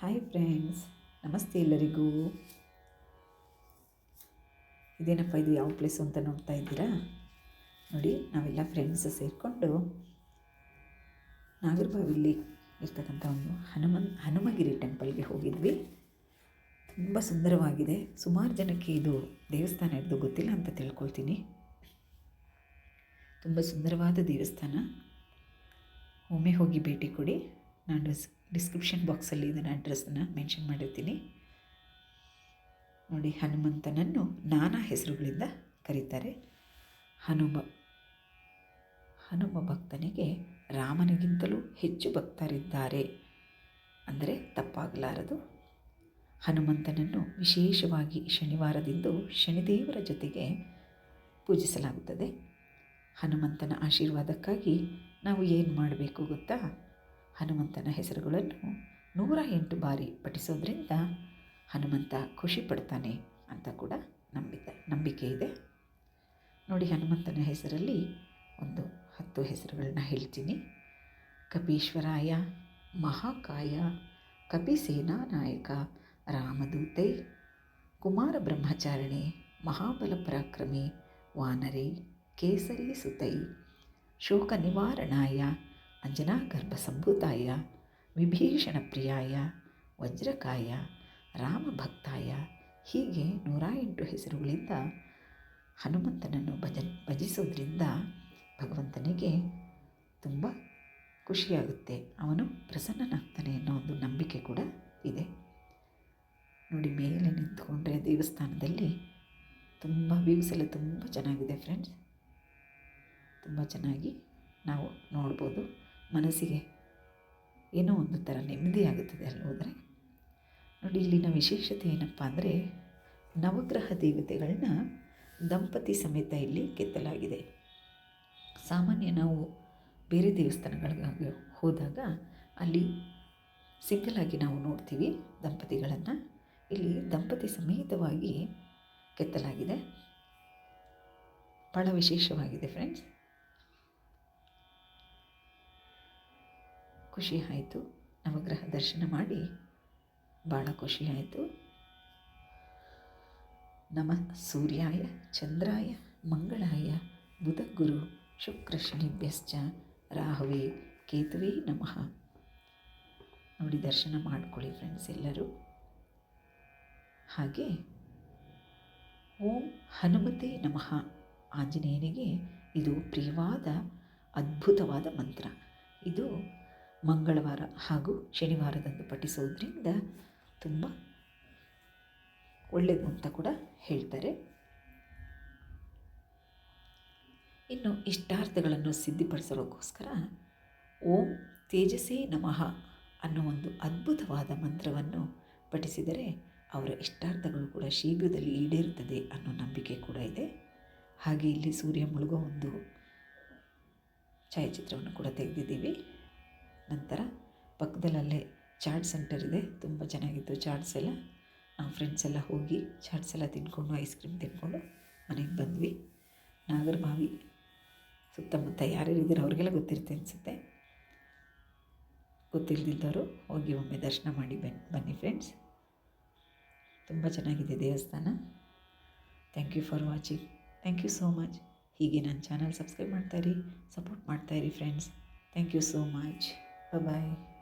Hi friends ನಮಸ್ತೆ ಎಲ್ಲರಿಗೂ. ಇದೇನಪ್ಪ, ಇದು ಯಾವ ಪ್ಲೇಸು ಅಂತ ನೋಡ್ತಾ ಇದ್ದೀರಾ? ನೋಡಿ, ನಾವೆಲ್ಲ ಫ್ರೆಂಡ್ಸ್ ಸೇರಿಕೊಂಡು ನಾಗರಬಾವಿಲಿ ಇರ್ತಕ್ಕಂಥ ಒಂದು ಹನುಮನ್, ಹನುಮಗಿರಿ ಟೆಂಪಲ್ಗೆ ಹೋಗಿದ್ವಿ. ತುಂಬ ಸುಂದರವಾಗಿದೆ. ಸುಮಾರು ಜನಕ್ಕೆ ಇದು ದೇವಸ್ಥಾನ ಇದ್ದು ಗೊತ್ತಿಲ್ಲ ಅಂತ ತಿಳ್ಕೊಳ್ತೀನಿ. ತುಂಬ ಸುಂದರವಾದ ದೇವಸ್ಥಾನ. ಒಮ್ಮೆ ಹೋಗಿ ಭೇಟಿ ಕೊಡಿ. ನಾನು ಡಿಸ್ಕ್ರಿಪ್ಷನ್ ಬಾಕ್ಸಲ್ಲಿ ಇದನ್ನು ಅಡ್ರೆಸ್ಸನ್ನು ಮೆನ್ಷನ್ ಮಾಡಿರ್ತೀನಿ. ನೋಡಿ, ಹನುಮಂತನನ್ನು ನಾನಾ ಹೆಸರುಗಳಿಂದ ಕರೀತಾರೆ. ಹನುಮ ಹನುಮ ಭಕ್ತನಿಗೆ ರಾಮನಿಗಿಂತಲೂ ಹೆಚ್ಚು ಭಕ್ತರಿದ್ದಾರೆ ಅಂದರೆ ತಪ್ಪಾಗಲಾರದು. ಹನುಮಂತನನ್ನು ವಿಶೇಷವಾಗಿ ಶನಿವಾರದಿಂದು ಶನಿದೇವರ ಜೊತೆಗೆ ಪೂಜಿಸಲಾಗುತ್ತದೆ. ಹನುಮಂತನ ಆಶೀರ್ವಾದಕ್ಕಾಗಿ ನಾವು ಏನು ಮಾಡಬೇಕು ಗೊತ್ತಾ? ಹನುಮಂತನ ಹೆಸರುಗಳನ್ನು ನೂರ ಎಂಟು ಬಾರಿ ಪಠಿಸೋದ್ರಿಂದ ಹನುಮಂತ ಖುಷಿ ಪಡ್ತಾನೆ ಅಂತ ಕೂಡ ನಂಬಿಕೆ ನಂಬಿಕೆ ಇದೆ. ನೋಡಿ, ಹನುಮಂತನ ಹೆಸರಲ್ಲಿ ಒಂದು ಹತ್ತು ಹೆಸರುಗಳನ್ನ ಹೇಳ್ತೀನಿ. ಕಪೀಶ್ವರಾಯ, ಮಹಾಕಾಯ, ಕಪಿಸೇನಾ ನಾಯಕ, ರಾಮದೂತೆ, ಕುಮಾರ ಬ್ರಹ್ಮಚಾರಣೆ, ಮಹಾಬಲ ಪರಾಕ್ರಮಿ, ವಾನರಿ, ಕೇಸರಿ ಸುತೈ, ಶೋಕ ನಿವಾರಣಾಯ ಅಂಜನಾ ಗರ್ಭಸಂಭೂತಾಯ ವಿಭೀಷಣ ಪ್ರಿಯಾಯ ವಜ್ರಕಾಯ, ರಾಮಭಕ್ತಾಯ, ಹೀಗೆ ನೂರ ಎಂಟು ಹೆಸರುಗಳಿಂದ ಹನುಮಂತನನ್ನು ಭಜ ಭಜಿಸೋದ್ರಿಂದ ಭಗವಂತನಿಗೆ ತುಂಬ ಖುಷಿಯಾಗುತ್ತೆ. ಅವನು ಪ್ರಸನ್ನನಾಗ್ತಾನೆ ಅನ್ನೋ ಒಂದು ನಂಬಿಕೆ ಕೂಡ ಇದೆ. ನೋಡಿ, ಮೇಲೆ ನಿಂತ್ಕೊಂಡ್ರೆ ದೇವಸ್ಥಾನದಲ್ಲಿ ತುಂಬ ವ್ಯೂಸ್ ಎಲ್ಲ ತುಂಬ ಚೆನ್ನಾಗಿದೆ ಫ್ರೆಂಡ್ಸ್. ತುಂಬ ಚೆನ್ನಾಗಿ ನಾವು ನೋಡ್ಬೋದು. ಮನಸ್ಸಿಗೆ ಏನೋ ಒಂದು ಥರ ನೆಮ್ಮದಿ ಆಗುತ್ತದೆ ಅಲ್ಲಿ ಹೋದರೆ. ನೋಡಿ, ಇಲ್ಲಿನ ವಿಶೇಷತೆ ಏನಪ್ಪ ಅಂದರೆ ನವಗ್ರಹ ದೇವತೆಗಳನ್ನ ದಂಪತಿ ಸಮೇತ ಇಲ್ಲಿ ಕೆತ್ತಲಾಗಿದೆ. ಸಾಮಾನ್ಯ ನಾವು ಬೇರೆ ದೇವಸ್ಥಾನಗಳಿಗೆ ಹೋದಾಗ ಅಲ್ಲಿ ಸಿಂಗಲಾಗಿ ನಾವು ನೋಡ್ತೀವಿ ದಂಪತಿಗಳನ್ನು. ಇಲ್ಲಿ ದಂಪತಿ ಸಮೇತವಾಗಿ ಕೆತ್ತಲಾಗಿದೆ. ಭಾಳ ವಿಶೇಷವಾಗಿದೆ ಫ್ರೆಂಡ್ಸ್ ಖುಷಿ ಆಯಿತು. ನವಗ್ರಹ ದರ್ಶನ ಮಾಡಿ ಭಾಳ ಖುಷಿ ಆಯಿತು. ನಮ ಸೂರ್ಯಾಯ, ಚಂದ್ರಾಯ, ಮಂಗಳಾಯ ಬುಧ ಗುರು ಶುಕ್ರ ಶನಿಭ್ಯಶ್ಚ ರಾಹುವೇ, ಕೇತುವೇ ನಮಃ. ನೋಡಿ, ದರ್ಶನ ಮಾಡ್ಕೊಳ್ಳಿ ಫ್ರೆಂಡ್ಸ್ ಎಲ್ಲರೂ. ಹಾಗೆ, ಓಂ ಹನುಮತೆ ನಮಃ. ಆಂಜನೇಯನಿಗೆ ಇದು ಪ್ರಿಯವಾದ, ಅದ್ಭುತವಾದ ಮಂತ್ರ. ಇದು ಮಂಗಳವಾರ ಹಾಗೂ ಶನಿವಾರದಂದು ಪಠಿಸೋದ್ರಿಂದ ತುಂಬ ಒಳ್ಳೆಯದು ಅಂತ ಕೂಡ ಹೇಳ್ತಾರೆ. ಇನ್ನು ಇಷ್ಟಾರ್ಥಗಳನ್ನು ಸಿದ್ಧಿಪಡಿಸೋಕ್ಕೋಸ್ಕರ ಓಂ ತೇಜಸ್ಸೇ ನಮಃ ಅನ್ನೋ ಒಂದು ಅದ್ಭುತವಾದ ಮಂತ್ರವನ್ನು ಪಠಿಸಿದರೆ ಅವರ ಇಷ್ಟಾರ್ಥಗಳು ಕೂಡ ಶೀಘ್ರದಲ್ಲಿ ಈಡೇರುತ್ತದೆ ಅನ್ನೋ ನಂಬಿಕೆ ಕೂಡ ಇದೆ. ಹಾಗೆ ಇಲ್ಲಿ ಸೂರ್ಯ ಮುಳುಗೋ ಒಂದು ಛಾಯಾಚಿತ್ರವನ್ನು ಕೂಡ ತೆಗೆದಿದ್ದೀವಿ. ನಂತರ ಪಕ್ಕದಲ್ಲೇ ಚಾಟ್ ಸೆಂಟರ್ ಇದೆ. ತುಂಬ ಚೆನ್ನಾಗಿತ್ತು ಚಾಟ್ಸ್ ಎಲ್ಲ. ನಾವು ಫ್ರೆಂಡ್ಸ್ ಎಲ್ಲ ಹೋಗಿ ಚಾಟ್ಸ್ ಎಲ್ಲ ತಿಂದ್ಕೊಂಡು ಐಸ್ ಕ್ರೀಮ್ ತಿಂದ್ಕೊಂಡು ಮನೆಗೆ ಬಂದ್ವಿ. ನಾಗರಬಾವಿ ಸುತ್ತಮುತ್ತ ಯಾರ್ಯಾರು ಇದ್ದಾರೆ ಅವ್ರಿಗೆಲ್ಲ ಗೊತ್ತಿರುತ್ತೆ ಅನಿಸುತ್ತೆ. ಗೊತ್ತಿಲ್ಲದಿದ್ದವರು ಹೋಗಿ ಒಮ್ಮೆ ದರ್ಶನ ಮಾಡಿ ಬನ್ನಿ ಬನ್ನಿ ಫ್ರೆಂಡ್ಸ್ ತುಂಬ ಚೆನ್ನಾಗಿದೆ ದೇವಸ್ಥಾನ. Thank you for watching thank you so much ಹೀಗೆ ನನ್ನ ಚಾನಲ್ ಸಬ್ಸ್ಕ್ರೈಬ್ ಮಾಡ್ತಾಯಿರಿ support ಮಾಡ್ತಾಯಿರಿ friends thank you so much 拜拜。